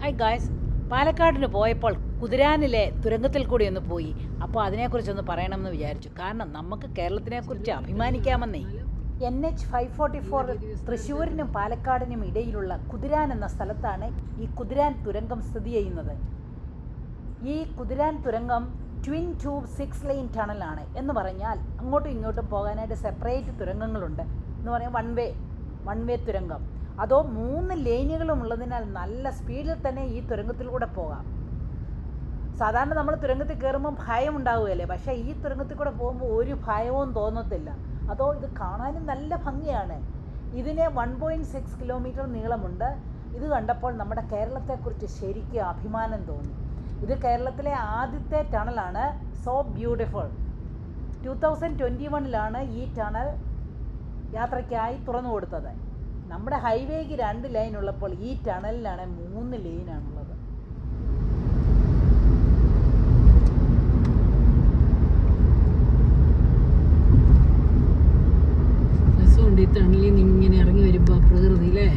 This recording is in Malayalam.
ഹായ് ഗായ്സ് പാലക്കാടിന് പോയപ്പോൾ കുതിരാനിലെ തുരങ്കത്തിൽ കൂടി ഒന്ന് പോയി. അപ്പോൾ അതിനെക്കുറിച്ചൊന്ന് പറയണമെന്ന് വിചാരിച്ചു. കാരണം നമുക്ക് കേരളത്തിനെക്കുറിച്ച് അഭിമാനിക്കാമെന്നേ. N H five forty four തൃശ്ശൂരിനും പാലക്കാടിനും ഇടയിലുള്ള കുതിരാൻ എന്ന സ്ഥലത്താണ് ഈ കുതിരാൻ തുരങ്കം സ്ഥിതി ചെയ്യുന്നത്. ഈ കുതിരാൻ തുരങ്കം ട്വിൻ ട്യൂബ് സിക്സ് ലൈൻ ടണലാണ് എന്ന് പറഞ്ഞാൽ അങ്ങോട്ടും ഇങ്ങോട്ടും പോകാനായിട്ട് സെപ്പറേറ്റ് തുരങ്കങ്ങളുണ്ട്. എന്ന് പറയാൻ വൺ വേ വൺ വേ തുരങ്കം. അതോ മൂന്ന് ലൈനുകളും ഉള്ളതിനാൽ നല്ല സ്പീഡിൽ തന്നെ ഈ തുരങ്കത്തിലൂടെ പോകാം. സാധാരണ നമ്മൾ തുരങ്കത്തിൽ കയറുമ്പോൾ ഭയം ഉണ്ടാവുകയല്ലേ? പക്ഷേ ഈ തുരങ്കത്തിൽ കൂടെ പോകുമ്പോൾ ഒരു ഭയവും തോന്നത്തില്ല. അതോ ഇത് കാണാനും നല്ല ഭംഗിയാണ്. ഇതിന് വൺ പോയിന്റ് സിക്സ് കിലോമീറ്റർ നീളമുണ്ട്. ഇത് കണ്ടപ്പോൾ നമ്മുടെ കേരളത്തെക്കുറിച്ച് ശരിക്കും അഭിമാനം തോന്നി. ഇത് കേരളത്തിലെ ആദ്യത്തെ ടണലാണ്. So beautiful two thousand twenty വണ്ണിലാണ് ഈ ടണൽ യാത്രയ്ക്കായി തുറന്നു കൊടുത്തത് നമ്മുടെ ഹൈവേക്ക് രണ്ട് ലൈൻ ഉള്ളപ്പോൾ ഈ ടണലിലാണ് മൂന്ന് ലൈനാണുള്ളത്. ആണുള്ളത് ഈ ടണലിൽ നിന്ന് ഇങ്ങനെ ഇറങ്ങി വരുമ്പോൾ പ്രകൃതി അല്ലേ?